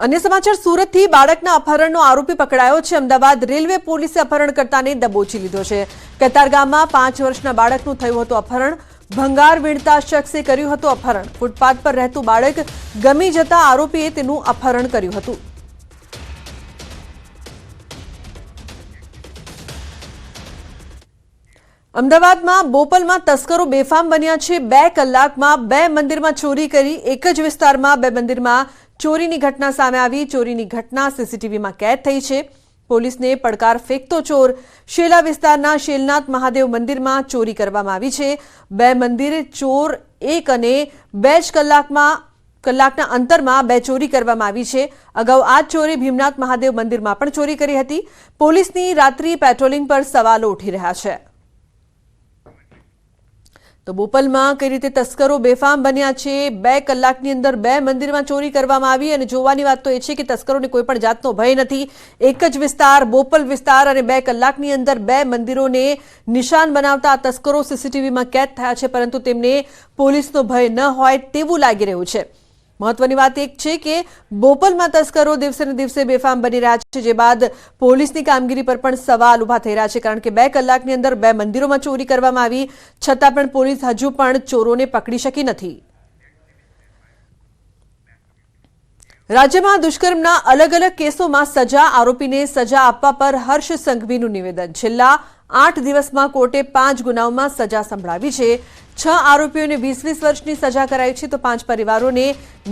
અન્ય સમાચાર, સુરતથી બાળકના અપહરણનો આરોપી પકડાયો છે. અમદાવાદ રેલવે પોલીસે અપહરણકર્તાને દબોચી લીધો છે. કતારગામમાં પાંચ વર્ષના બાળકનું થયું હતું અપહરણ. ભંગાર વીણતા શખ્સે કર્યું હતું અપહરણ. ફૂટપાથ પર રહેતું બાળક ગમી જતા આરોપીએ તેનું અપહરણ કર્યું હતું. અમદાવાદમાં બોપલમાં તસ્કરો બેફામ બન્યા છે. બે કલાકમાં બે મંદિરમાં ચોરી કરી, એક જ વિસ્તારમાં બે મંદિરમાં ચોરીની ઘટના સામે આવી. ચોરીની ઘટના સીસીટીવીમાં કેદ થઈ છે. પોલીસને પડકાર ફેંકતો ચોર શેલા વિસ્તારના શેલનાથ મહાદેવ મંદિરમાં ચોરી કરવામાં આવી છે. બે મંદિર, ચોર એક અને બે જ કલાકમાં, કલાકના અંતરમાં બે ચોરી કરવામાં આવી છે. અગાઉ આ ચોરી ભીમનાથ મહાદેવ મંદિરમાં પણ ચોરી કરી હતી. પોલીસની રાત્રિ પેટ્રોલિંગ પર સવાલો ઉઠી રહ્યા છે. તો બોપલમાં કઈ રીતે તસ્કરો બેફામ બન્યા છે? બે કલાકની અંદર બે મંદિરમાં ચોરી કરવામાં આવી અને જોવાની વાત તો એ છે કે તસ્કરોને કોઈ પણ જાતનો ભય નથી. એક જ વિસ્તાર, બોપલ વિસ્તાર અને બે કલાકની અંદર બે મંદિરોને નિશાન બનાવતા તસ્કરો સીસીટીવીમાં કેદ થયા છે, પરંતુ તેમને પોલીસનો ભય ન હોય તેવું લાગી રહ્યું છે. મહત્વની વાત એક છે કે બોપલમાં તસ્કરો દિવસે ને દિવસે બેફામ બની રહ્યા છે, જે બાદ પોલીસની કામગીરી પર પણ સવાલ ઊભા થઈ રહ્યા છે, કારણ કે બે કલાકની અંદર બે મંદિરોમાં ચોરી કરવામાં આવી, છતાં પણ પોલીસ હજુ પણ ચોરોને પકડી શકી નથી. રાજ્યમાં દુષ્કર્મના અલગ અલગ કેસોમાં સજા, આરોપીને સજા આપવા પર હર્ષ સંઘવીનું નિવેદન. છેલ્લા આઠ દિવસમાં કોર્ટે પાંચ ગુનાઓમાં સજા સંભળાવી છે. છ આરોપીઓને વીસ વીસ વર્ષની સજા કરાઈ છે તો પાંચ પરિવારોને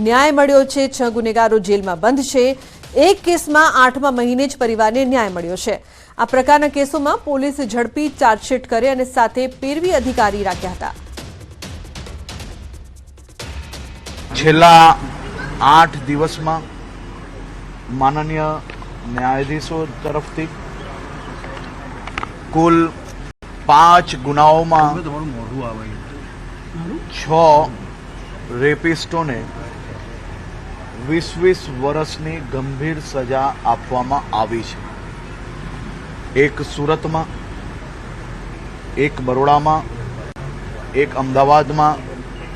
ન્યાય મળ્યો છે. છ ગુનેગારો જેલમાં બંધ છે. એક કેસમાં આઠમા મહિને જ પરિવારને ન્યાય મળ્યો છે. આ પ્રકારના કેસોમાં પોલીસ ઝડપી ચાર્જશીટ કરે અને સાથે પેરવી અધિકારી રાખ્યા હતા. છેલ્લા આઠ દિવસમાં માનનીય ન્યાયાધીશો તરફથી કુલ પાંચ ગુનાઓમાં છ રેપિસ્ટોને વીસ વીસ વર્ષની ગંભીર સજા આપવામાં આવી છે. એક સુરતમાં એક બરોડામાં એક અમદાવાદમાં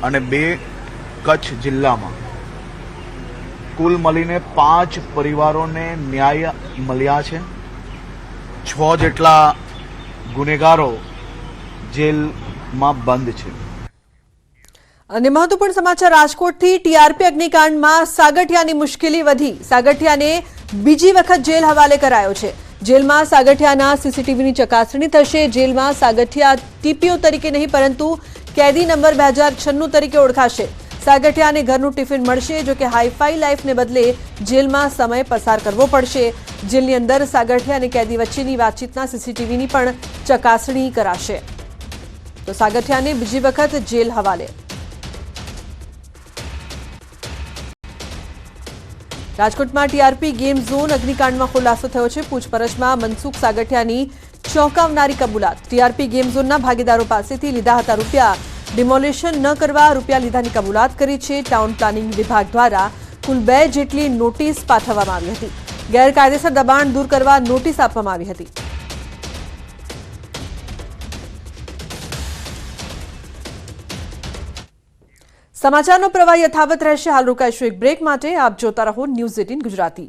અને બે કચ્છ જિલ્લામાં. કુલ મળીને પાંચ પરિવારોને ન્યાય મળ્યા છે. છ જેટલા ગુનેગારો જેલમાં બંધ છે. અને મહત્વપૂર્ણ સમાચાર રાજકોટથી. ટીઆરપી અગ્નિકાંડમાં સાગઠિયાની મુશ્કેલી વધી. સાગઠિયાને બીજી વખત જેલ હવાલે કરાયો છે. જેલમાં સાગઠિયાના સીસીટીવીની ચકાસણી થશે. જેલમાં સાગઠિયા ટીપીઓ તરીકે નહીં, પરંતુ કેદી નંબર બે હજાર છન્નું તરીકે ઓળખાશે. સાગઠિયાને ઘરનું ટિફિન મળશે, જો કે હાઈફાઈ લાઈફને બદલે જેલમાં સમય પસાર કરવો પડશે. જેલની અંદર સાગઠિયા અને કેદી વચ્ચેની વાતચીતના સીસીટીવીની પણ ચકાસણી કરાશે. તો સાગઠિયાને બીજી વખત જેલ હવાલે. રાજકોટમાં ટીઆરપી ગેમ ઝોન અગ્નિકાંડમાં ખુલાસો થયો છે. પૂછપરછમાં મનસુખ સાગઠિયાની ચોંકાવનારી કબૂલાત. ટીઆરપી ગેમ ઝોનના ભાગીદારો પાસેથી લીધા હતા રૂપિયા ડિમોલિશન ન કરવા રૂપિયા લીધાની કબૂલાત કરી છે ટાઉન પ્લાનિંગ વિભાગ દ્વારા કુલ બે જેટલી નોટિસ પાઠવવામાં આવી હતી. ગેરકાયદેસર દબાણ દૂર કરવા નોટિસ આપવામાં આવી હતી. સમાચારનો પ્રવાહ યથાવત રહેશે. હાલ રોકાઈશું એક બ્રેક માટે. આપ જોતા રહો news eighteen Gujarati.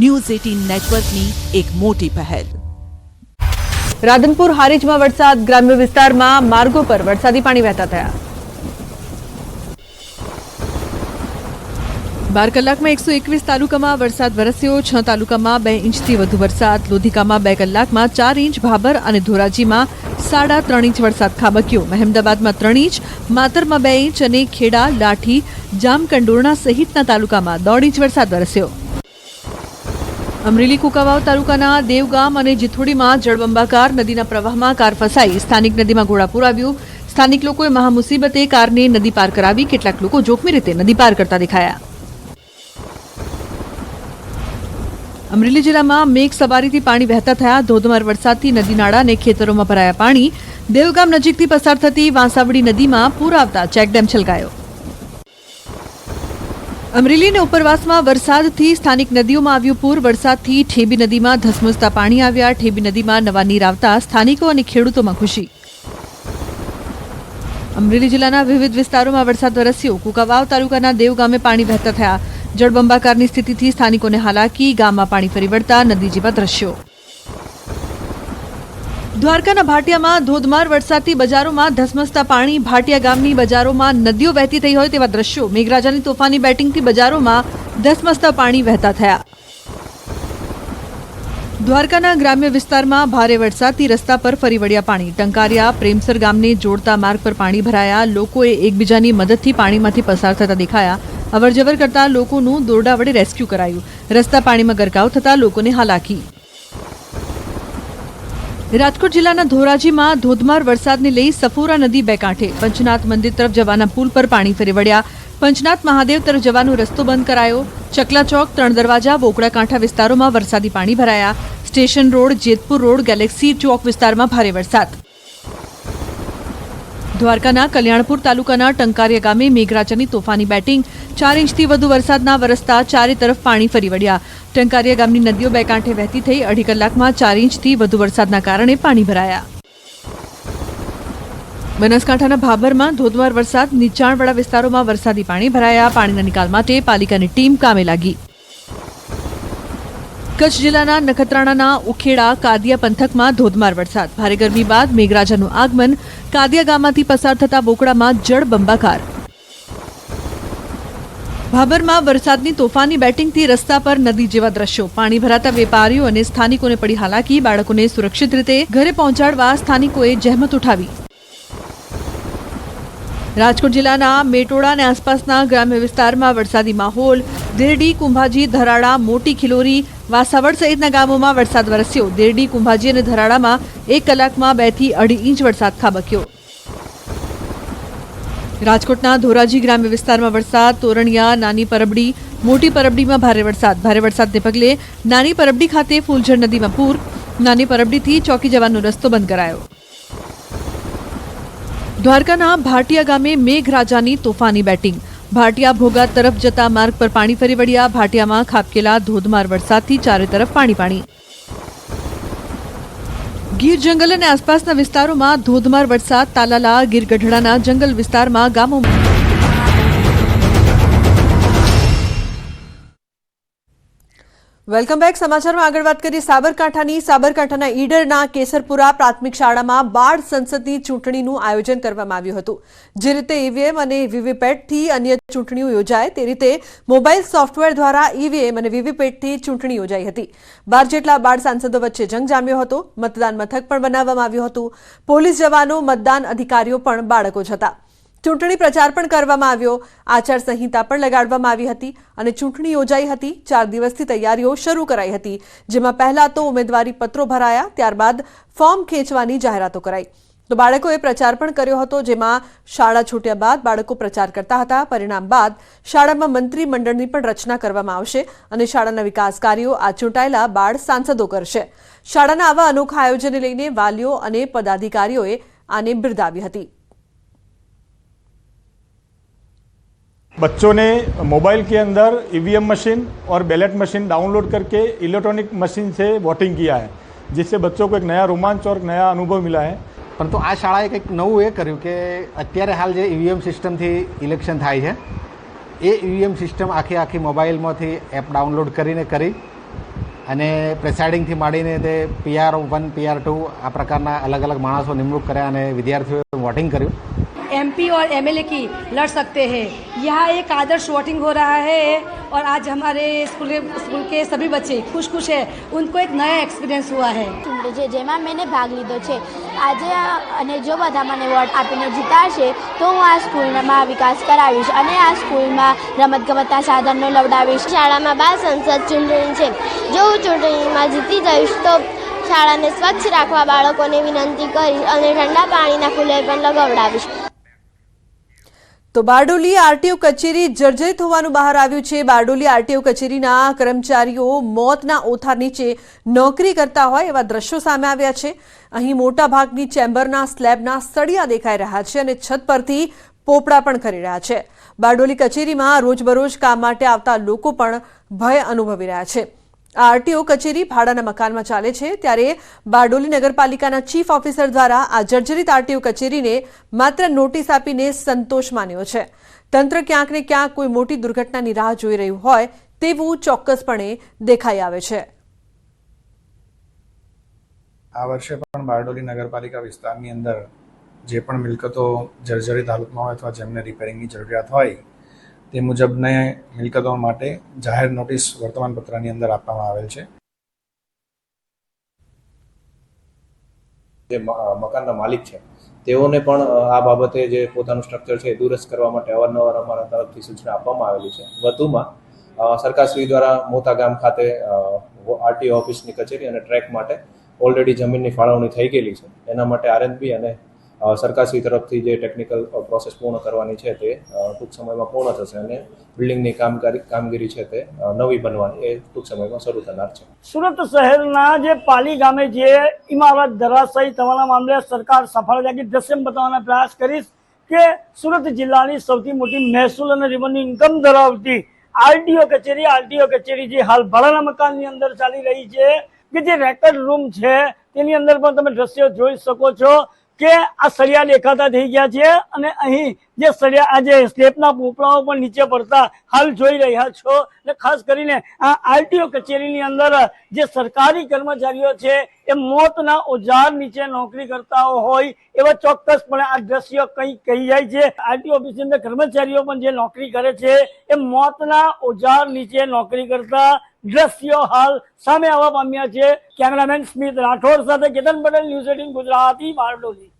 News eighteen નેટવર્કની એક મોટી પહેલ. રાધનપુર હારીજમાં વરસાદ. ગ્રામ્ય વિસ્તારમાં માર્ગો પર વરસાદી પાણી વહેતા થયા. બાર કલાકમાં એકસો એકવીસ તાલુકામાં વરસાદ વરસ્યો. છ તાલુકામાં બે ઇંચથી વધુ વરસાદ. લોધિકામાં બે કલાકમાં ચાર ઇંચ ભાભર અને ધોરાજીમાં સાડા ત્રણ ઇંચ વરસાદ ખાબક્યો. મહેમદાબાદમાં ત્રણ ઇંચ, માતરમાં બે ઇંચ અને ખેડા, લાઠી, જામકંડોરણા સહિતના તાલુકામાં દોઢ ઇંચ વરસાદ વરસ્યો. અમરેલી કુકાવાવ તાલુકાના દેવગામ અને જીથોડીમાં જળબંબાકાર નદીના પ્રવાહમાં કાર ફસાઈ. સ્થાનિક નદીમાં ઘોડાપુર આવ્યું. સ્થાનિક લોકોએ મહામુસીબતે કારને નદી પાર કરાવી. કેટલાક લોકો જોખમી રીતે નદી પાર કરતા દેખાયા. અમરેલી જિલ્લામાં મેઘ સવારીથી પાણી વહેતા થયા. ધોધમાર વરસાદથી નદી નાળા અને ખેતરોમાં ભરાયા પાણી. દેવગામ નજીકથી પસાર થતી વાંસાવડી નદીમાં પૂર આવતા ચેકડેમ છલકાયો. અમરેલી અને ઉપરવાસમાં વરસાદથી સ્થાનિક નદીઓમાં આવ્યું પૂર. વરસાદથી ઠેબી નદીમાં ધસમસતા પાણી આવ્યા. ઠેબી નદીમાં નવા નીર આવતા સ્થાનિકો અને ખેડૂતોમાં ખુશી. અમરેલી જિલ્લાના વિવિધ વિસ્તારોમાં વરસાદ વરસ્યો. કુકાવાવ તાલુકાના દેવ ગામે પાણી વહેતા થયા. જળબંબાકારની સ્થિતિથી સ્થાનિકોને હાલાકી. ગામમાં પાણી ફરી વળતા નદી જેવા દ્રશ્યો. દ્વારકાના ભાટિયામાં ધોધમાર વરસાદથી બજારોમાં ધસમસતા પાણી. ભાટિયા ગામની બજારોમાં નદીઓ વહેતી થઈ હોય તેવા દ્રશ્યો. મેઘરાજાની તોફાની બેટિંગથી બજારોમાં ધસમસતા પાણી વહેતા થયા. દ્વારકાના ગ્રામ્ય વિસ્તારમાં ભારે વરસાદથી રસ્તા પર ફરી વળ્યા પાણી. ટંકારિયા, પ્રેમસર ગામને જોડતા માર્ગ પર પાણી ભરાયા. લોકોએ એકબીજાની મદદથી પાણીમાંથી પસાર થતા દેખાયા. અવરજવર કરતા લોકોનું દોરડા વડે રેસ્ક્યુ કરાયું. રસ્તા પાણીમાં ગરકાવ થતા લોકોને હાલાકી. રાજકોટ જિલ્લાના ધોરાજીમાં ધોધમાર વરસાદને લઈ સફોરા નદી બે કાંઠે. પંચનાથ મંદિર તરફ જવાના પુલ પર પાણી ફરી વળ્યા. પંચનાથ મહાદેવ તરફ જવાનો રસ્તો બંધ કરાયો. ચકલા ચોક, ત્રણ દરવાજા, બોકડા કાંઠા વિસ્તારોમાં વરસાદી પાણી ભરાયા. Station road, Jetpur road, galaxy ચોક વિસ્તારમાં ભારે વરસાદ. દ્વારકાના કલ્યાણપુર તાલુકાના ટંકારિયા ગામે મેઘરાજાની તોફાની બેટિંગ. ચાર ઇંચથી વધુ વરસાદના વરસતા ચારે તરફ પાણી ફરી વળ્યા. ટંકારિયા ગામની નદીઓ બે કાંઠે વહેતી થઈ અઢી કલાકમાં ચાર ઇંચથી વધુ વરસાદના કારણે પાણી ભરાયા. બનાસકાંઠાના ભાભરમાં ધોધમાર વરસાદ, નીચાણવાળા વિસ્તારોમાં વરસાદી પાણી ભરાયા. પાણીના નિકાલ માટે પાલિકાની ટીમ કામે લાગી. કચ્છ જિલ્લાના નખત્રાણાના ઉખેડા કાદિયા પંથકમાં ધોધમાર વરસાદ. ભારે ગરમી બાદ મેઘરાજાનું આગમન કાદિયા ગામમાંથી પસાર થતા બોકડામાં જળ બંબાકાર. ભાભરમાં વરસાદની તોફાની બેટિંગથી રસ્તા પર નદી જેવા દ્રશ્યો. પાણી ભરાતા વેપારીઓ અને સ્થાનિકોને પડી હાલાકી. બાળકોને સુરક્ષિત રીતે ઘરે પહોંચાડવા સ્થાનિકોએ જહેમત ઉઠાવી. રાજકોટ જિલ્લાના મેટોડા અને આસપાસના ગ્રામ્ય વિસ્તારમાં વરસાદી માહોલ. દેરડી, કુંભાજી, ધરાડા, મોટી ખિલોરી વાસાવડ સહિતના ગામોમાં વરસાદ વરસ્યો. દેરડી, કુંભાજી અને ધરાડામાં એક કલાકમાં બેથી અઢી ઇંચ વરસાદ ખાબક્યો. રાજકોટના ધોરાજી ગ્રામ્ય વિસ્તારમાં વરસાદ, તોરણિયા, નાની પરબડી, મોટી પરબડીમાં ભારે વરસાદ. ભારે વરસાદને પગલે નાની પરબડી ખાતે ફૂલઝર નદીમાં પૂર. નાની પરબડીથી ચોકી જવાનો રસ્તો બંધ કરાયો. દ્વારકાના ભાટિયા ગામે મેઘરાજાની તોફાની બેટિંગ. ભાટિયા ભોગા તરફ જતા માર્ગ પર પાણી ફરી વળ્યા. ભાટિયામાં ખાબકેલા, ધોધમાર વરસાદથી ચારે તરફ પાણી પાણી. ગીર જંગલ અને આસપાસના વિસ્તારોમાં ધોધમાર વરસાદ, તાલાલા ગીર ગઢડાના જંગલ વિસ્તારમાં ગામોમાં વેલકમ બેક. સમાચારમાં આગળ વાત કરીએ સાબરકાંઠાની. સાબરકાંઠાના ઈડરના કેસરપુરા પ્રાથમિક શાળામાં બાળ સંસદની ચૂંટણીનું આયોજન કરવામાં આવ્યું હતું. જે રીતે ઈવીએમ અને વીવીપેટથી અન્ય ચૂંટણીઓ યોજાય, તે રીતે મોબાઈલ સોફ્ટવેર દ્વારા ઈવીએમ અને વીવીપેટથી ચૂંટણી યોજાઈ હતી. બાર જેટલા બાળ સાંસદો વચ્ચે જંગ જામ્યો હતો. મતદાન મથક પણ બનાવવામાં આવ્યું હતું. પોલીસ જવાનો મતદાન અધિકારીઓ પણ બાળકો જ હતા. ચૂંટણી પ્રચાર પણ કરવામાં આવ્યો. આચાર સંહિતા પણ લગાડવામાં આવી હતી અને ચૂંટણી યોજાઈ હતી. ચાર દિવસથી તૈયારીઓ શરૂ કરાઈ હતી. જેમાં પહેલા તો ઉમેદવારી પત્રો ભરાયા, ત્યારબાદ ફોર્મ ખેંચવાની જાહેરાતો કરાઈ. તો બાળકોએ પ્રચાર પણ કર્યો હતો, જેમાં શાળા છૂટ્યા બાદ બાળકો પ્રચાર કરતા હતા. પરિણામ બાદ શાળામાં મંત્રીમંડળની પણ રચના કરવામાં આવશે અને શાળાના વિકાસ કાર્યો આ ચૂંટાયેલા બાળ સાંસદો કરશે. શાળાના આવા અનોખા આયોજનને લઈને વાલીઓ અને પદાધિકારીઓએ આને બિરદાવી હતી. बच्चों ने मोबाइल के अंदर ईवीएम मशीन और बैलेट मशीन डाउनलोड करके इलेक्ट्रॉनिक मशीन से वोटिंग किया है जिससे बच्चों को एक नया रोमांच और नया अनुभव मिला है પરંતુ આ શાળાએ કંઈક નવું એ કર્યું કે અત્યારે હાલ જે ઈવીએમ સિસ્ટમથી ઇલેક્શન થાય છે એ ઈવીએમ સિસ્ટમ આખી આખી મોબાઈલમાંથી એપ ડાઉનલોડ કરીને કરી અને પ્રેસાઇડિંગથી માંડીને તે પીઆર વન પીઆર ટુ આ પ્રકારના અલગ અલગ માણસો નિમણૂક કર્યા અને વિદ્યાર્થીઓએ વોટિંગ કર્યું एमपी और एमएलए की लड़ सकते हैं यहाँ एक आदर्श वोटिंग हो रहा है और आज हमारे स्कूल के स्कूल के सभी बच्चे खुश खुश है उनको एक नया एक्सपीरियंस हुआ है ચૂંટણી છે જેમાં મેં ભાગ લીધો છે આજે આ- અને જો બધા મને વોટ આપીને જીતાડશે તો હું આ સ્કૂલમાં વિકાસ કરાવીશ અને આ સ્કૂલમાં રમતગમતના સાધનો લવડાવીશ શાળામાં બાળ સંસદ ચૂંટણી છે જો હું ચૂંટણીમાં જીતી જઈશ તો શાળાને સ્વચ્છ રાખવા બાળકોને વિનંતી કરીશ અને ઠંડા પાણીના કુલર પણ લગાવડાવીશ તો બારડોલી આરટીઓ કચેરી જર્જરિત હોવાનું બહાર આવ્યું છે. બારડોલી આરટીઓ કચેરીના કર્મચારીઓ મોતના ઓથાર નીચે નોકરી કરતા હોય એવા દ્રશ્યો સામે આવ્યા છે. અહીં મોટાભાગની ચેમ્બરના સ્લેબના સળિયા દેખાઈ રહ્યા છે અને છત પરથી પોપડા પણ કરી રહ્યા છે. બારડોલી કચેરીમાં રોજબરોજ કામ માટે આવતા લોકો પણ ભય અનુભવી રહ્યા છે. આરટીઓ કચેરી ભાડાના મકાનમાં ચાલે છે ત્યારે બારડોલી નગરપાલિકાના ચીફ ઓફિસર દ્વારા આ જર્જરિત આરટીઓ કચેરીને માત્ર નોટિસ આપીને સંતોષ માન્યો છે. તંત્ર ક્યાંક ને ક્યાંક કોઈ મોટી દુર્ઘટનાની રાહ જોઈ રહ્યું હોય તેવું ચોક્કસપણે દેખાઈ આવે છે. આ વર્ષે પણ બારડોલી નગરપાલિકા વિસ્તારની અંદર જે પણ મિલકતો જર્જરિત હાલતમાં હોય અથવા જેમને રિપેરિંગની જરૂરિયાત હોય તે મુજબને મિલકતો માટે જાહેર નોટિસ વર્તમાનપત્રની અંદર આપવામાં આવેલ છે. જે મકાનના માલિક છે, તેઓને પણ આ બાબતે જે પોતાનું સ્ટ્રક્ચર છે એ દુરસ્ત કરવા માટે અવારનવાર અમારા તરફથી સૂચના આપવામાં આવેલી છે. વધુમાં સરકારશ્રી દ્વારા મોતા ગામ ખાતે આરટીઓ ઓફિસની કચેરી અને ટ્રેક માટે ઓલરેડી જમીનની ફાળવણી થઈ ગયેલી છે. એના માટે આરએનબી અને સરકારશ્રી તરફથી જે ટેકનિકલ પ્રોસેસ પૂર્ણ કરવાની છે તે ટૂંક સમયમાં પૂર્ણ થશે અને બિલ્ડિંગની કામગીરી કામગીરી છે તે નવી બનવાની એ ટૂંક સમયમાં શરૂ થનાર છે. સુરત શહેરના જે પાલી ગામે જે ઇમારત ધરાશયી થવાના મામલે સરકાર સફળતાથી દ્રશ્યમ બતાવવાના પ્રયાસ કરીશ કે સુરત જિલ્લાની સૌથી મોટી મહેસૂલ અને રેવન્યુ ઇન્કમ ધરાવતી આરટીઓ કચેરી આરટીઓ કચેરી જે હાલ ભાડાના મકાનની અંદર ચાલી રહી છે કે જે રેકર્ડ રૂમ છે તેની અંદર પણ તમે દ્રશ્યો જોઈ શકો છો. કે આ સળિયા દેખાતા થઈ ગયા છે અને અહીં જે સળિયા આ જે સ્લેબના પોપડાઓ પણ નીચે પડતા હાલ જોઈ રહ્યા છો અને ખાસ કરીને આ આરટીઓ કચેરીની અંદર જે સરકારી કર્મચારીઓ છે એ મોતના ઓજાર નીચે નોકરી કરતા હોય એવા ચોક્કસપણે આ દ્રશ્ય કંઈ કહી જાય છે. આરટીઓ ઓફિસની અંદર કર્મચારીઓ પણ જે નોકરી કરે છે એ મોતના ઓજાર નીચે નોકરી કરતા દ્રશ્યો હાલ સામે આવવા પામ્યા છે. કેમેરામેન સ્મિત રાઠોડ સાથે કેતન પટેલ, ન્યૂઝ એટીન ગુજરાતી, બારડોલી.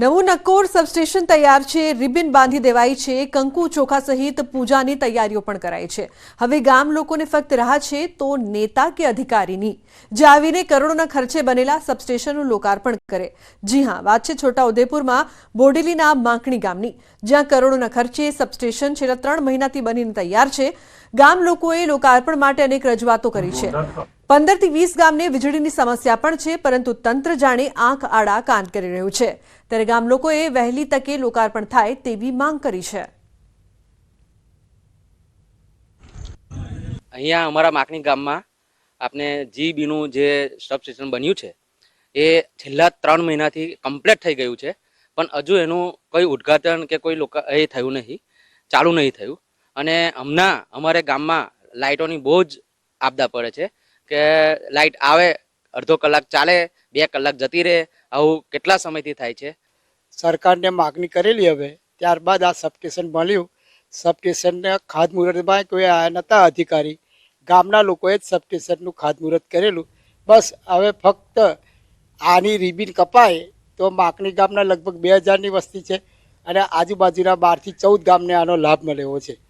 નવું નકોર સબસ્ટેશન તૈયાર છે, રિબિન બાંધી દેવાઈ છે, કંકુ ચોખા સહિત પૂજાની તૈયારીઓ પણ કરાઈ છે. હવે ગામ લોકોને ફક્ત રાહ છે તો નેતા કે અધિકારીની? જે આવીને કરોડોના ખર્ચે બનેલા સબસ્ટેશનનું લોકાર્પણ કરે. જી હા, વાત છે છોટાઉદેપુરમાં, બોડેલીના માંકણી ગામની. જ્યાં કરોડોના ખર્ચે સબસ્ટેશન છેલ્લા ત્રણ મહિનાથી બનીને તૈયાર છે. ગામ લોકોએ લોકાર્પણ માટે અનેક રજૂઆતો કરી છે. પંદરથી વીસ ગામને વીજળીની સમસ્યા પણ છે, પરંતુ તંત્ર જાણે આંખ આડા કાન કરી રહ્યું છે. ત્યારે ગામ લોકોએ વહેલી તકે લોકાર્પણ થાય તેવી માંગ કરી છે. અહીંયા અમારા માકણી ગામમાં આપણે જીબીનું જે સબસ્ટેશન બન્યું છે, એ છેલ્લા ત્રણ મહિનાથી કમ્પ્લીટ થઈ ગયું છે. પણ હજુ એનું કોઈ ઉદ્ઘાટન કે કોઈ લોકો, એ થયું નહીં, ચાલુ નહીં થયું. અને હમણાં અમારે ગામમાં લાઇટોની બહુ જ આપદા પડે છે. કે લાઇટ આવે, અડધો કલાક ચાલે, બે કલાક જતી રહે, આવું કેટલા સમયથી થાય છે? સરકારને માગણી કરેલી હવે. ત્યારબાદ આ સબસ્ટેશન મળ્યું. સબસ્ટેશનને ખાતમુહૂર્તમાં કોઈ આ નહોતા અધિકારી. ગામના લોકોએ જ સબસ્ટેશનનું ખાતમુહૂર્ત કરેલું. બસ હવે ફક્ત આની રિબિન કપાય તો માકણી ગામના લગભગ બે હજારની વસ્તી છે અને આજુબાજુના બારથી ચૌદ ગામને આનો લાભ મળ્યો છે.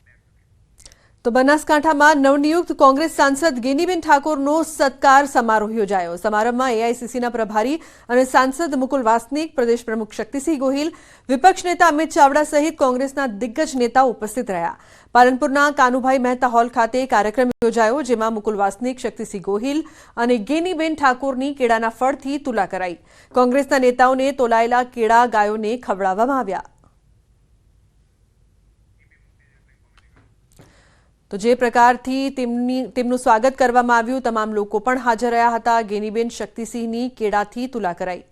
તો બનાસકાંઠામાં નવનિયુક્ત કોંગ્રેસ સાંસદ ગેનીબેન ઠાકોરનો સત્કાર સમારોહ યોજાયો. સમારંભમાં એઆઈસીસીના પ્રભારી અને સાંસદ મુકુલ વાસનિક, પ્રદેશ પ્રમુખ શક્તિસિંહ ગોહિલ, વિપક્ષ નેતા અમિત ચાવડા સહિત કોંગ્રેસના દિગ્ગજ નેતાઓ ઉપસ્થિત રહ્યા. પાલનપુરના કાનુભાઈ મહેતા હોલ ખાતે કાર્યક્રમ યોજાયો, જેમાં મુકુલ વાસનિક, શક્તિસિંહ ગોહિલ અને ગેનીબેન ઠાકોરની કેળાના ફળથી તુલા કરાઈ. કોંગ્રેસના નેતાઓને તોલાયેલા કેળા ગાયોને ખવડાવવામાં આવ્યા. તો જે પ્રકારથી તેમની, તેમનું સ્વાગત કરવામાં આવ્યું, તમામ લોકો પણ હાજર રહ્યા હતા. ગેનીબેન શક્તિસિંહની કેળાથી તુલા કરાઈ.